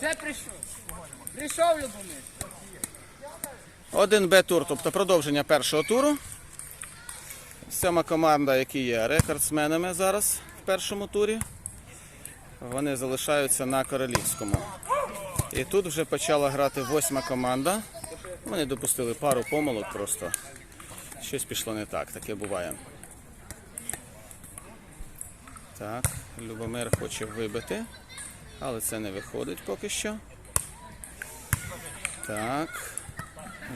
Вже прийшов. Прийшов Любомир. Один Б тур, тобто продовження першого туру. Сьома команда, які є рекордсменами зараз в першому турі. Вони залишаються на королівському. І тут вже почала грати восьма команда. Вони допустили пару помилок просто. Щось пішло не так, таке буває. Так, Любомир хоче вибити, але це не виходить поки що. Так.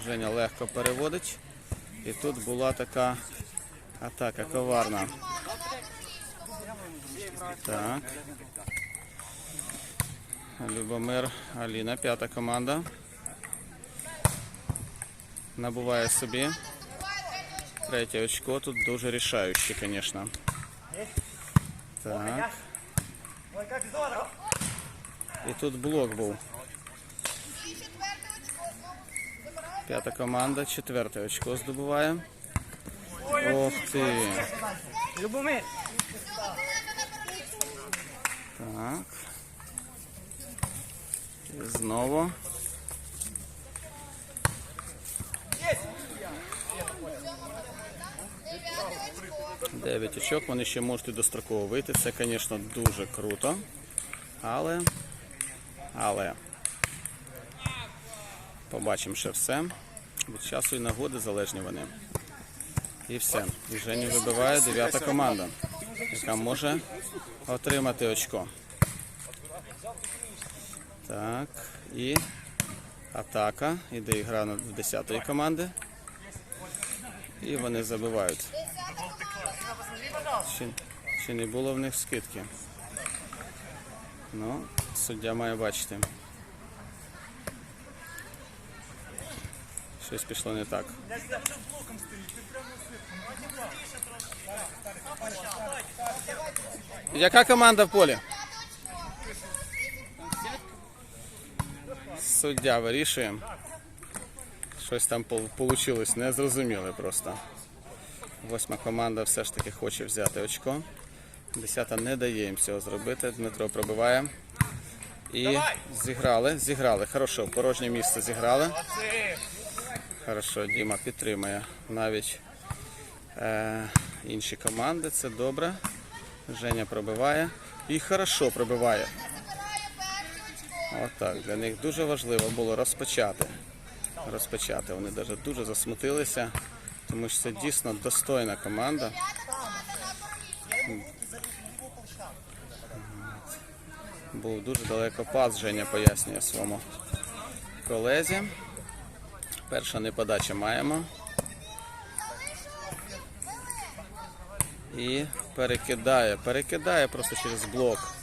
Женя легко переводить. І тут була така атака коварна. Так. Любомир, Аліна, п'ята команда. Набуває собі. Третє очко. Тут дуже рішаюче, звісно. Так. І тут блок був. П'ята команда, четверте очко здобуває. Ох ти. Любомир. Так. І знову. Дев'ять очок, вони ще можуть і достроково вийти. Це, звісно, дуже круто. Але. Але. Побачимо ще все. Від часу і нагоди залежні вони. І все. І Женю вибиває дев'ята команда, яка може отримати очко. Так, і атака. Іде гра на 10-ї команди. І вони забивають. Ще, ще не було в них скидки. Ну, суддя має бачити. Щось пішло не так. Яка команда в полі? Суддя вирішує. Щось там вийшло, не зрозуміли просто. Восьма команда все ж таки хоче взяти очко. Десята не дає їм цього зробити. Дмитро пробиває. І зіграли, зіграли. Хорошо, порожнє місце зіграли. Хорошо, Діма підтримує навіть е, інші команди. Це добре. Женя пробиває. І хорошо пробиває. Отак. Для них дуже важливо було розпочати. Розпочати. Вони навіть дуже засмутилися, тому що це дійсно достойна команда. Був дуже далеко пас, Женя пояснює своєму колезі. Перша неподача маємо. І перекидає, перекидає просто через блок.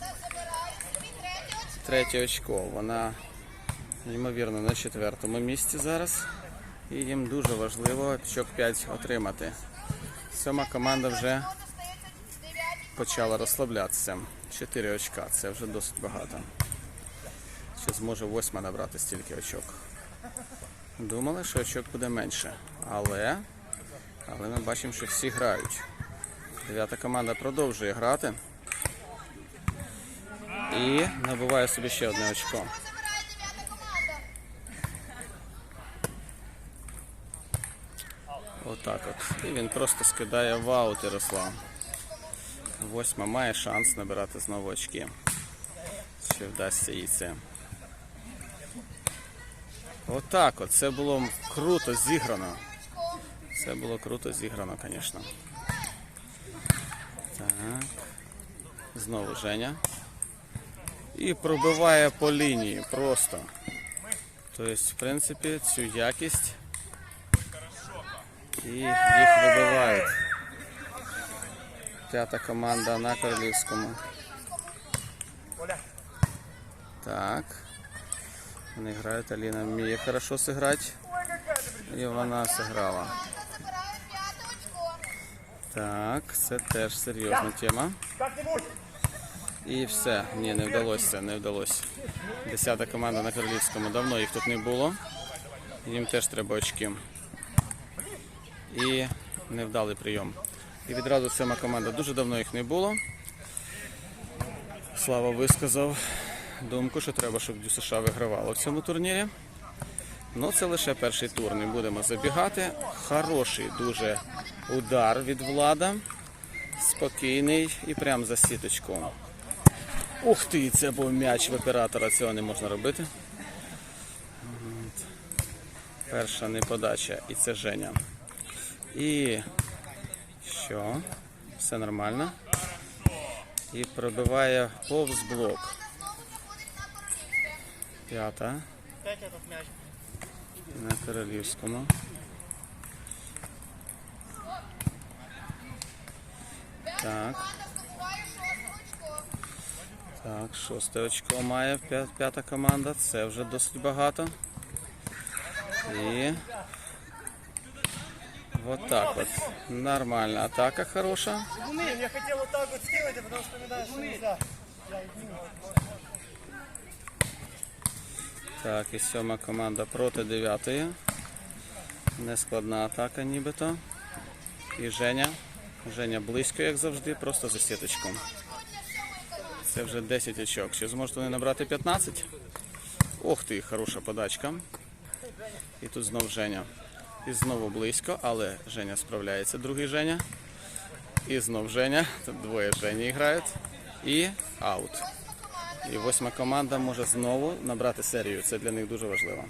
Третє очко. Вона, ймовірно, на четвертому місці зараз. І їм дуже важливо очок 5 отримати. Сьома команда вже почала розслаблятися. 4 очка, це вже досить багато. Чи зможе восьма набрати стільки очок? Думали, що очок буде менше. Але, але ми бачимо, що всі грають. Дев'ята команда продовжує грати. І набуває собі ще одне очко. Отак от. І він просто скидає в аут Ярослав. Восьма має шанс набирати знову очки. Чи вдасться їй це. Отак от. Це було круто зіграно. Це було круто зіграно, звісно. Так. Знову Женя. І пробиває по лінії просто. Тобто, в принципі, цю якість і їх вибивають. П'ята команда на королівському. Так. Вони грають, Аліна вміє хорошо зіграти. І вона зіграла. Так, це теж серйозна тема. І все. Ні, не вдалося, не вдалося. Десята команда на королівському. Давно їх тут не було. Їм теж треба очки. І невдалий прийом. І відразу сьома команда. Дуже давно їх не було. Слава висказав. думку, що треба, щоб ДЮСШ вигравало в цьому турнірі. Ну, це лише перший тур. Не будемо забігати. Хороший дуже удар від влада. Спокійний і прям за сіточку. Ух ти, це був м'яч в оператора, цього не можна робити. Перша неподача, і це Женя. І що? Все нормально. І пробиває повз блок. П'ята. На королівському. Так. Так, шосте очко має п'ята команда. Це вже досить багато. І. Вот так от. Нормальна атака хороша. Я хотел вот так вот сделать, а потом вспоминаю, что нельзя. Так, і сьома команда проти дев'ятої. Нескладна атака нібито. І Женя. Женя близько, як завжди, просто за сіточком. Це вже 10 очок. Чи зможуть вони набрати 15? Ох ти, хороша подачка. І тут знов Женя. І знову близько, але Женя справляється. Другий Женя. І знов Женя. Тут двоє Жені грають. І аут. І восьма команда може знову набрати серію. Це для них дуже важливо.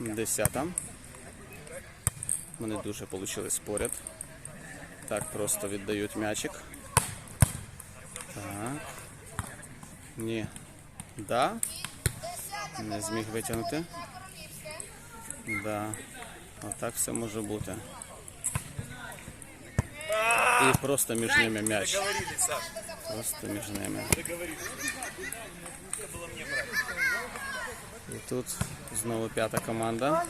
Десята. Вони дуже отримали поряд. Так, просто віддають м'ячик. Так. Ні. Да. Не зміг витягнути. Да. Отак все може бути. І просто між ними м'яч. Просто між ними. І тут знову п'ята команда.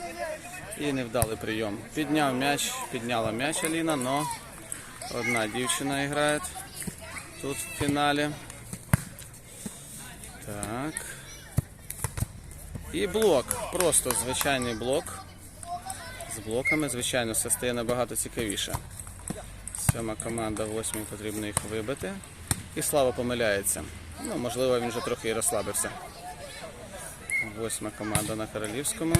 І невдалий прийом. Підняв м'яч, підняла м'яч Аліна, але одна дівчина грає тут в фіналі. Так. І блок. Просто звичайний блок. З блоками, звичайно, все стає набагато цікавіше. Сьома команда, восьмій потрібно їх вибити. І Слава помиляється. Ну, можливо, він вже трохи і розслабився. Восьма команда на королівському.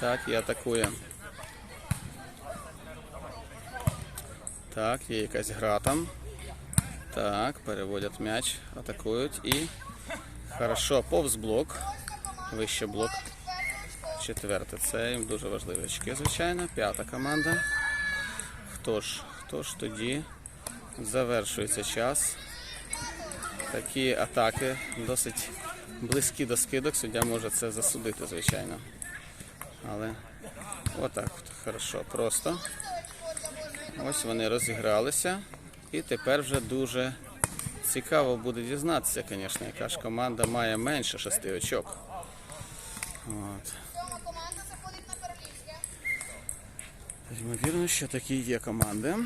Так, і атакує. Так, є якась гра там. Так, переводять м'яч, атакують і. Хорошо, повз блок. Вище блок. Четверте. Це їм дуже важливі очки, звичайно. П'ята команда. Хто ж, хто ж тоді завершується час. Такі атаки досить близькі до скидок. Суддя може це засудити, звичайно. Але отак от, хорошо, просто. Ось вони розігралися. І тепер вже дуже цікаво буде дізнатися, звісно, яка ж команда має менше шести очок. От. Ймовірно, що такі є команди.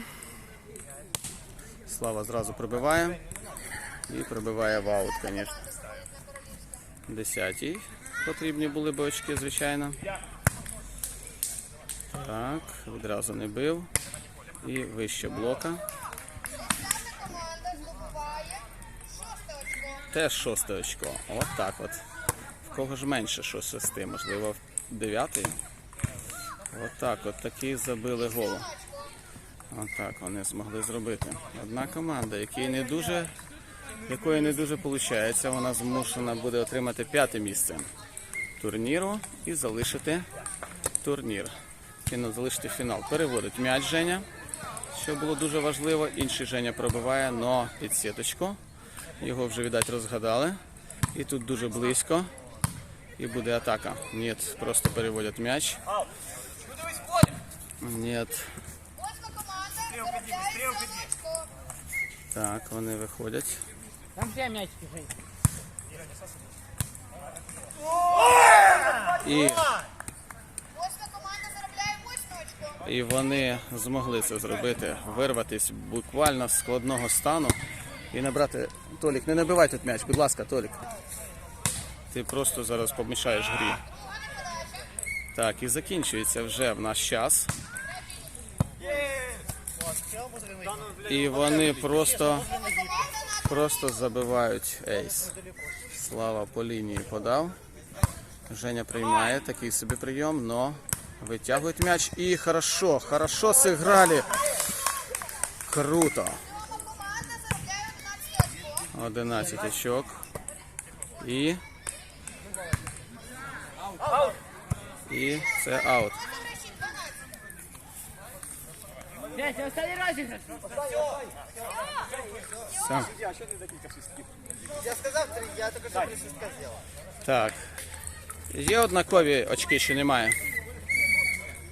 Слава зразу пробиває. І пробиває в аут, звісно. Десятій. Потрібні були б очки, звичайно. Так, відразу не бив. І вище блока. Теж шосте очко. От так от. Кого ж менше що шести? Можливо, дев'ятий? От так от такі забили гол. От так вони змогли зробити. Одна команда, якій не дуже, якої не дуже виходить, вона змушена буде отримати п'яте місце турніру і залишити турнір. Фінал, залишити фінал. Переводить м'яч Женя, що було дуже важливо. Інший Женя пробиває, но під сіточку. Його вже, видать, розгадали. І тут дуже близько. І буде атака. Ні, просто переводять м'яч. Сьоме. Так, вони виходять. Там все мячики, Жень. І, і вони змогли це зробити, вирватися буквально з складного стану і набрати. Толік, не набивай тут м'яч, будь ласка, Толік. Ти просто зараз помішаєш грі. Так, і закінчується вже в наш час. І вони просто Просто забивають ейс. Слава по лінії подав. Женя приймає такий собі прийом, но витягують м'яч і хорошо, хорошо зіграли. Круто. Команда заробляє 11 очко. 11 очок. І. І це аут. Розіграші 12. Петя, останній розіграш. Все. Я сказав три, я тільки що присвистка зробив. Так. Є однакові очки чи немає?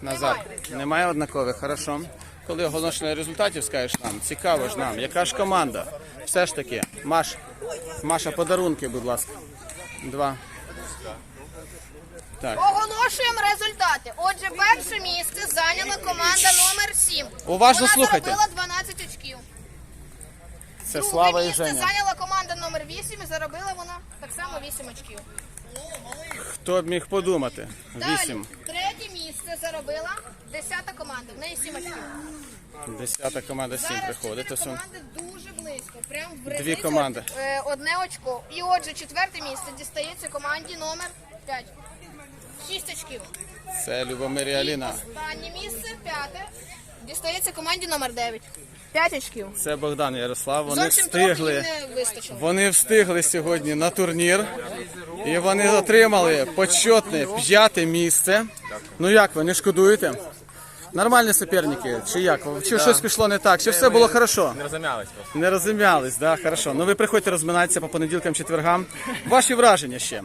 Назар. Немає однакових, хорошо. Коли оголошення результатів, скажеш нам, цікаво ж нам, яка ж команда? Все ж таки, Маш, Маша, подарунки, будь ласка. Два. Так. Оголошуємо результати. Отже, перше місце зайняла команда номер 7. Уважно Вона слухайте. заробила 12 очків. Це Друге Слава і місце Женя. зайняла команда номер 8 і заробила вона так само 8 очків. Хто б міг подумати? Далі, третє місце заробила 10 команда. В неї 7 очків. Десята команда сім Зараз приходить. чотири команди дуже близько. Прям в Дві команди. е, одне очко. І отже, четверте місце дістається команді номер 5. 6 очків. Це Любомир і Аліна. останнє місце, п'яте, дістається команді номер 9. 5 очків. Це Богдан і Ярослав. Вони Зовсім трохи встигли. їм не вистачило. Вони встигли сьогодні на турнір. І вони отримали почетне п'яте місце. Ну як ви не шкодуєте? Нормальні суперники, чи як? Чи щось пішло не так? Чи все було хорошо? Не розумялись просто. Не розумялись, да, хорошо. Ну ви приходьте розминатися по понеділкам, четвергам. Ваші враження ще.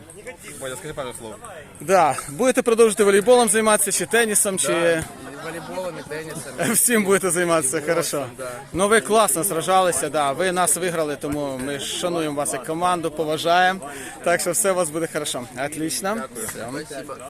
Бодя, скажи пару слов. Да. Будете продовжувати волейболом займатися, чи тенісом, чи Волейболом і тенісом. всім будете займатися, хорошо. Ну ви класно сражалися, да. Ви нас виграли, тому ми шануємо вас як команду, поважаємо. Так що все у вас буде хорошо. Отлично. Все.